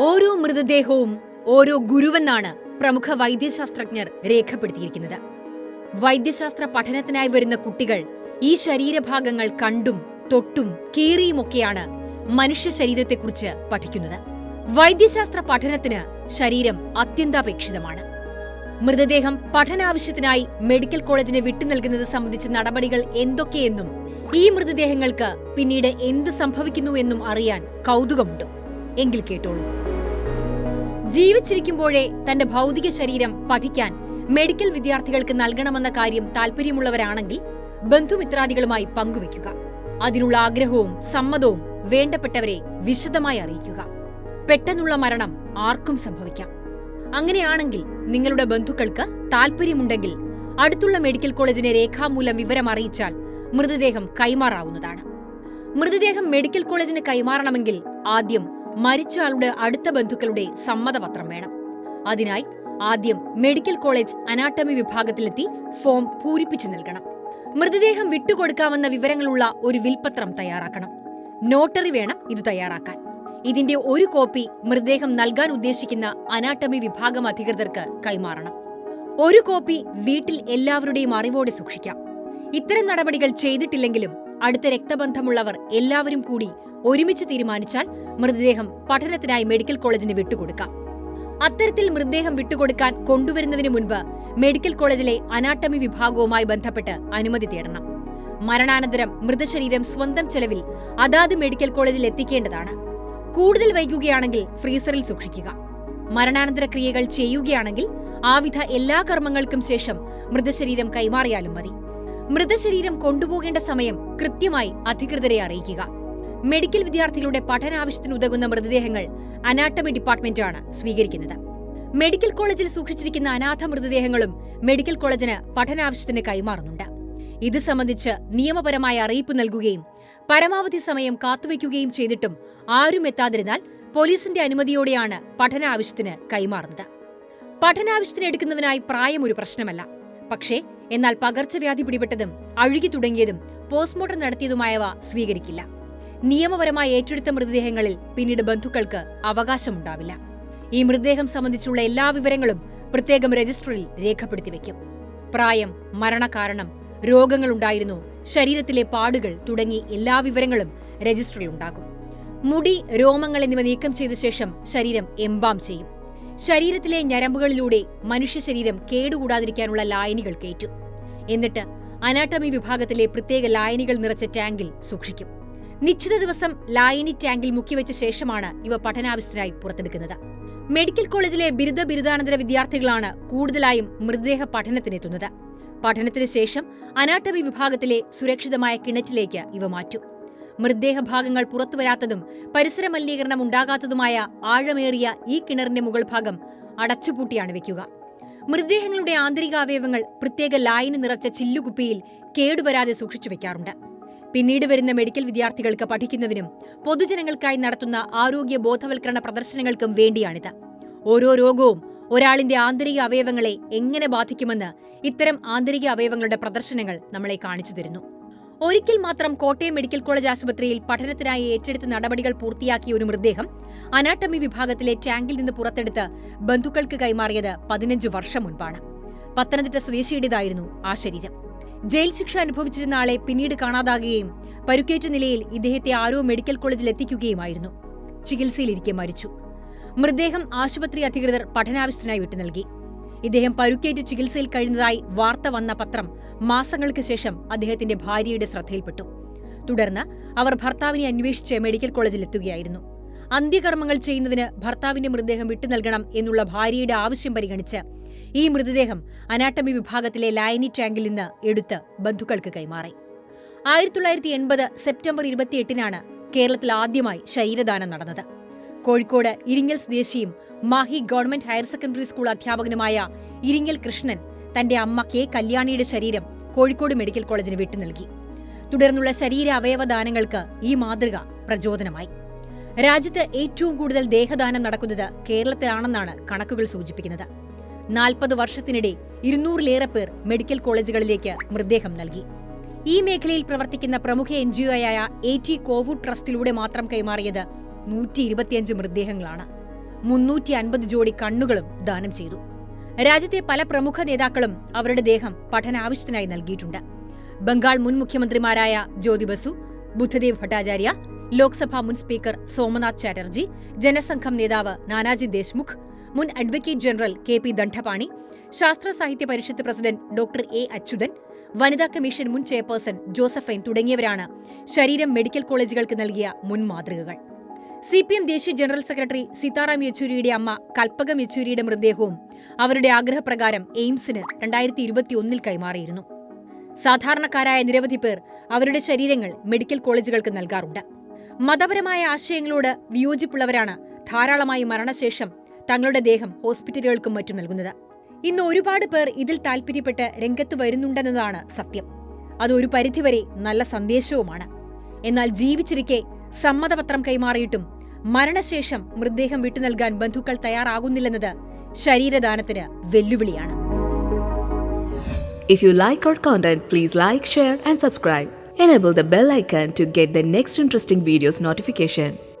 ഓരോ മൃതദേഹവും ഓരോ ഗുരുവെന്നാണ് പ്രമുഖ വൈദ്യശാസ്ത്രജ്ഞർ രേഖപ്പെടുത്തിയിരിക്കുന്നത്. വൈദ്യശാസ്ത്ര പഠനത്തിനായി വരുന്ന കുട്ടികൾ ഈ ശരീരഭാഗങ്ങൾ കണ്ടും തൊട്ടും കീറിയുമൊക്കെയാണ് മനുഷ്യ ശരീരത്തെക്കുറിച്ച് പഠിക്കുന്നത്. വൈദ്യശാസ്ത്ര പഠനത്തിന് ശരീരം അത്യന്താപേക്ഷിതമാണ്. മൃതദേഹം പഠനാവശ്യത്തിനായി മെഡിക്കൽ കോളേജിന് വിട്ടു നൽകുന്നത് സംബന്ധിച്ച നടപടികൾ എന്തൊക്കെയെന്നും ഈ മൃതദേഹങ്ങൾക്ക് പിന്നീട് എന്ത് സംഭവിക്കുന്നു എന്നും അറിയാൻ കൗതുകമുണ്ട്. എങ്കിൽ കേട്ടോളൂ. ജീവിച്ചിരിക്കുമ്പോഴേ തന്റെ ഭൗതിക ശരീരം പഠിക്കാൻ മെഡിക്കൽ വിദ്യാർത്ഥികൾക്ക് നൽകണമെന്ന കാര്യം താല്പര്യമുള്ളവരാണെങ്കിൽ ബന്ധുമിത്രാദികളുമായി പങ്കുവയ്ക്കുക. അതിനുള്ള ആഗ്രഹവും സമ്മതവും വേണ്ടപ്പെട്ടവരെ വിശദമായി അറിയിക്കുക. പെട്ടെന്നുള്ള മരണം ആർക്കും സംഭവിക്കാം. അങ്ങനെയാണെങ്കിൽ നിങ്ങളുടെ ബന്ധുക്കൾക്ക് താല്പര്യമുണ്ടെങ്കിൽ അടുത്തുള്ള മെഡിക്കൽ കോളേജിനെ രേഖാമൂലം വിവരം അറിയിച്ചാൽ മൃതദേഹം കൈമാറാവുന്നതാണ്. മൃതദേഹം മെഡിക്കൽ കോളേജിന് കൈമാറണമെങ്കിൽ ആദ്യം മരിച്ച ആളുടെ അടുത്ത ബന്ധുക്കളുടെ സമ്മതപത്രം വേണം. അതിനായി ആദ്യം മെഡിക്കൽ കോളേജ് അനാട്ടമി വിഭാഗത്തിലെത്തി ഫോം പൂരിപ്പിച്ചു നൽകണം. മൃതദേഹം വിട്ടുകൊടുക്കാമെന്ന വിവരങ്ങളുള്ള ഒരു വിൽപത്രം തയ്യാറാക്കണം. നോട്ടറി വേണം ഇത് തയ്യാറാക്കാൻ. ഇതിന്റെ ഒരു കോപ്പി മൃതദേഹം നൽകാൻ ഉദ്ദേശിക്കുന്ന അനാട്ടമി വിഭാഗം അധികൃതർക്ക് കൈമാറണം. ഒരു കോപ്പി വീട്ടിൽ എല്ലാവരുടെയും അറിവോടെ സൂക്ഷിക്കാം. ഇത്തരം നടപടികൾ ചെയ്തിട്ടില്ലെങ്കിലും അടുത്ത രക്തബന്ധമുള്ളവർ എല്ലാവരും കൂടി ഒരുമിച്ച് തീരുമാനിച്ചാൽ മൃതദേഹം പഠനത്തിനായി മെഡിക്കൽ കോളേജിന് വിട്ടുകൊടുക്കാം. അത്തരത്തിൽ മൃതദേഹം വിട്ടുകൊടുക്കാൻ കൊണ്ടുവരുന്നതിന് മുൻപ് മെഡിക്കൽ കോളേജിലെ അനാട്ടമി വിഭാഗവുമായി ബന്ധപ്പെട്ട് അനുമതി തേടണം. മരണാനന്തരം മൃതശരീരം സ്വന്തം ചെലവിൽ അതാത് മെഡിക്കൽ കോളേജിൽ എത്തിക്കേണ്ടതാണ്. കൂടുതൽ വൈകുകയാണെങ്കിൽ ഫ്രീസറിൽ സൂക്ഷിക്കുക. മരണാനന്തര ക്രിയകൾ ചെയ്യുകയാണെങ്കിൽ ആവിധ എല്ലാ കർമ്മങ്ങൾക്കും ശേഷം മൃതശരീരം കൈമാറിയാലും മതി. മൃതശരീരം കൊണ്ടുപോകേണ്ട സമയം കൃത്യമായി അധികൃതരെ അറിയിക്കുക. മെഡിക്കൽ വിദ്യാർത്ഥികളുടെ പഠനാവശ്യത്തിന് ഉതകുന്ന മൃതദേഹങ്ങൾ അനാട്ടമി ഡിപ്പാർട്ട്മെന്റാണ് സ്വീകരിക്കുന്നത്. മെഡിക്കൽ കോളേജിൽ സൂക്ഷിച്ചിരിക്കുന്ന അനാഥ മൃതദേഹങ്ങളും മെഡിക്കൽ കോളേജിന് പഠനാവശ്യത്തിന് കൈമാറുന്നുണ്ട്. ഇത് സംബന്ധിച്ച് നിയമപരമായ അറിയിപ്പ് നൽകുകയും പരമാവധി സമയം കാത്തുവയ്ക്കുകയും ചെയ്തിട്ടും ആരും എത്താതിരുന്നാൽ പോലീസിന്റെ അനുമതിയോടെയാണ് പഠനാവശ്യത്തിന് കൈമാറുന്നത്. പഠനാവശ്യത്തിന് എടുക്കുന്നതിനായി പ്രായം ഒരു പ്രശ്നമല്ല. പക്ഷേ എന്നാൽ പകർച്ചവ്യാധി പിടിപെട്ടതും അഴുകി തുടങ്ങിയതും പോസ്റ്റ്മോർട്ടം നടത്തിയതുമായവ സ്വീകരിക്കില്ല. നിയമപരമായി ഏറ്റെടുത്ത മൃതദേഹങ്ങളിൽ പിന്നീട് ബന്ധുക്കൾക്ക് അവകാശമുണ്ടാവില്ല. ഈ മൃതദേഹം സംബന്ധിച്ചുള്ള എല്ലാ വിവരങ്ങളും പ്രത്യേകം രജിസ്റ്ററിൽ രേഖപ്പെടുത്തി വയ്ക്കും. പ്രായം മരണകാരണം രോഗങ്ങളുണ്ടായിരുന്നു. ശരീരത്തിലെ പാടുകൾ തുടങ്ങി എല്ലാ വിവരങ്ങളും രജിസ്റ്ററിൽ ഉണ്ടാകും. മുടി രോമങ്ങൾ എന്നിവ നീക്കം ചെയ്ത ശേഷം ശരീരം എംബാം ചെയ്യും. ശരീരത്തിലെ ഞരമ്പുകളിലൂടെ മനുഷ്യ ശരീരം കേടുകൂടാതിരിക്കാനുള്ള ലായനികൾ കയറ്റും. എന്നിട്ട് അനാട്ടമി വിഭാഗത്തിലെ പ്രത്യേക ലായനികൾ നിറച്ച ടാങ്കിൽ സൂക്ഷിക്കും. നിശ്ചിത ദിവസം ലായനി ടാങ്കിൽ മുക്കിവെച്ച ശേഷമാണ് ഇവ പഠനാവശ്യത്തിനായി പുറത്തെടുക്കുന്നത്. മെഡിക്കൽ കോളേജിലെ ബിരുദ ബിരുദാനന്തര വിദ്യാർത്ഥികളാണ് കൂടുതലായും മൃതദേഹ പഠനത്തിനെത്തുന്നത്. പഠനത്തിന് ശേഷം അനാട്ടമി വിഭാഗത്തിലെ സുരക്ഷിതമായ കിണറ്റിലേക്ക് ഇവ മാറ്റും. മൃതദേഹ ഭാഗങ്ങൾ പുറത്തുവരാത്തതും പരിസര മലിനീകരണം ഉണ്ടാകാത്തതുമായ ആഴമേറിയ ഈ കിണറിന്റെ മുകൾ ഭാഗം അടച്ചുപൂട്ടിയാണ് വെക്കുക. മൃതദേഹങ്ങളുടെ ആന്തരിക അവയവങ്ങൾ പ്രത്യേക ലായിന് നിറച്ച ചില്ലുകുപ്പിയിൽ കേടുവരാതെ സൂക്ഷിച്ചു വെക്കാറുണ്ട്. പിന്നീട് വരുന്ന മെഡിക്കൽ വിദ്യാർത്ഥികൾക്ക് പഠിക്കുന്നതിനും പൊതുജനങ്ങൾക്കായി നടത്തുന്ന ആരോഗ്യ ബോധവൽക്കരണ പ്രദർശനങ്ങൾക്കും വേണ്ടിയാണിത്. ഓരോ രോഗവും ഒരാളിന്റെ ആന്തരിക അവയവങ്ങളെ എങ്ങനെ ബാധിക്കുമെന്ന് ഇത്തരം ആന്തരിക അവയവങ്ങളുടെ പ്രദർശനങ്ങൾ നമ്മളെ കാണിച്ചു തരുന്നു. ഒരിക്കൽ മാത്രം കോട്ടയം മെഡിക്കൽ കോളേജ് ആശുപത്രിയിൽ പഠനത്തിനായി ഏറ്റെടുത്ത നടപടികൾ പൂർത്തിയാക്കിയ ഒരു മൃതദേഹം അനാട്ടമി വിഭാഗത്തിലെ ടാങ്കിൽ നിന്ന് പുറത്തെടുത്ത് ബന്ധുക്കൾക്ക് കൈമാറിയത് പതിനഞ്ച് വർഷം മുൻപാണ്. പത്തനംതിട്ട സ്വദേശിയുടേതായിരുന്നു ആ ശരീരം. ജയിൽ ശിക്ഷ അനുഭവിച്ചിരുന്ന ആളെ പിന്നീട് കാണാതാകുകയും പരുക്കേറ്റ നിലയിൽ ഇദ്ദേഹത്തെ ആരോ മെഡിക്കൽ കോളേജിൽ എത്തിക്കുകയുമായിരുന്നു. ചികിത്സയിലിരിക്കെ മരിച്ചു. മൃതദേഹം ആശുപത്രി അധികൃതർ പഠനാവശ്യത്തിനായി വിട്ടു നൽകി. ഇദ്ദേഹം പരുക്കേറ്റ് ചികിത്സയിൽ കഴിയുന്നതായി വാർത്ത വന്ന പത്രം മാസങ്ങൾക്ക് ശേഷം അദ്ദേഹത്തിന്റെ ഭാര്യയുടെ ശ്രദ്ധയിൽപ്പെട്ടു. തുടർന്ന് അവർ ഭർത്താവിനെ അന്വേഷിച്ച് മെഡിക്കൽ കോളേജിൽ എത്തുകയായിരുന്നു അന്ത്യകർമ്മങ്ങൾ ചെയ്യുന്നതിന് ഭർത്താവിന്റെ മൃതദേഹം വിട്ടു നൽകണം എന്നുള്ള ഭാര്യയുടെ ആവശ്യം പരിഗണിച്ച് ഈ മൃതദേഹം അനാട്ടമി വിഭാഗത്തിലെ ലൈനി ടാങ്കിൽ നിന്ന് എടുത്ത് ബന്ധുക്കൾക്ക് കൈമാറി. ആയിരത്തി തൊള്ളായിരത്തി എൺപത് സെപ്റ്റംബർ ഇരുപത്തിയെട്ടിനാണ് കേരളത്തിൽ ആദ്യമായി ശരീരദാനം നടന്നത്. കോഴിക്കോട് ഇരിങ്ങൽ സ്വദേശിയും Mahe government higher secondary school അധ്യാപകനുമായ Iringal Krishnan തന്റെ അമ്മ കെ കല്യാണിയുടെ ശരീരം കോഴിക്കോട് മെഡിക്കൽ കോളേജിന് വിട്ടു നൽകി. തുടർന്നുള്ള ശരീര അവയവദാനങ്ങൾക്ക് ഈ മാതൃക പ്രചോദനമായി. രാജ്യത്ത് ഏറ്റവും കൂടുതൽ ദേഹദാനം നടക്കുന്നത് കേരളത്തിലാണെന്നാണ് കണക്കുകൾ സൂചിപ്പിക്കുന്നത്. നാൽപ്പത് വർഷത്തിനിടെ ഇരുന്നൂറിലേറെ പേർ മെഡിക്കൽ കോളേജുകളിലേക്ക് മൃതദേഹം നൽകി. ഈ മേഖലയിൽ പ്രവർത്തിക്കുന്ന പ്രമുഖ എൻ ജി ഒയായ എ ടി കോവൂർ ട്രസ്റ്റിലൂടെ മാത്രം കൈമാറിയത് നൂറ്റി ഇരുപത്തിയഞ്ച് മൃതദേഹങ്ങളാണ്. മുന്നൂറ്റി അൻപത് ജോഡി കണ്ണുകളും ദാനം ചെയ്തു. രാജ്യത്തെ പല പ്രമുഖ നേതാക്കളും അവരുടെ ദേഹം പഠനാവശ്യത്തിനായി നൽകിയിട്ടുണ്ട്. ബംഗാൾ മുൻ മുഖ്യമന്ത്രിമാരായ ജ്യോതി ബസു ബുദ്ധദേവ് ഭട്ടാചാര്യ ലോക്സഭാ മുൻ സ്പീക്കർ സോമനാഥ് ചാറ്റർജി ജനസംഘം നേതാവ് നാനാജി ദേശ്മുഖ് മുൻ advocate general K P Dandapani Sasthra Sahithya Parishath president doctor A Achuthan വനിതാ കമ്മീഷൻ മുൻ ചെയർപേഴ്സൺ ജോസഫൈൻ തുടങ്ങിയവരാണ് ശരീരം മെഡിക്കൽ കോളേജുകൾക്ക് നൽകിയ മുൻ മാതൃകകൾ സി പി എം ദേശീയ ജനറൽ സെക്രട്ടറി സീതാറാം യെച്ചൂരിയുടെ അമ്മ കൽപ്പകം യെച്ചൂരിയുടെ മൃതദേഹവും അവരുടെ ആഗ്രഹപ്രകാരം എയിംസിന് രണ്ടായിരത്തി ഇരുപത്തിയൊന്നിൽ കൈമാറിയിരുന്നു. സാധാരണക്കാരായ നിരവധി പേർ അവരുടെ ശരീരങ്ങൾ മെഡിക്കൽ കോളേജുകൾക്ക് നൽകാറുണ്ട്. മതപരമായ ആശയങ്ങളോട് വിയോജിപ്പുള്ളവരാണ് ധാരാളമായി മരണശേഷം തങ്ങളുടെ ദേഹം ഹോസ്പിറ്റലുകൾക്കും മറ്റും നൽകുന്നത്. ഇന്ന് ഒരുപാട് പേർ ഇതിൽ താൽപ്പര്യപ്പെട്ട് രംഗത്ത് വരുന്നുണ്ടെന്നതാണ് സത്യം. അത് ഒരു പരിധിവരെ നല്ല സന്ദേശവുമാണ്. എന്നാൽ ജീവിച്ചിരിക്കെ സമ്മതപത്രം കൈമാറിയിട്ടും മരണശേഷം മൃതദേഹം വിട്ടു നൽകാൻ ബന്ധുക്കൾ തയ്യാറാകുന്നില്ലെന്നത് ശരീരദാനത്തിന് വെല്ലുവിളിയാണ്. If you like our content please like share and subscribe enable the bell icon to get the next interesting videos notification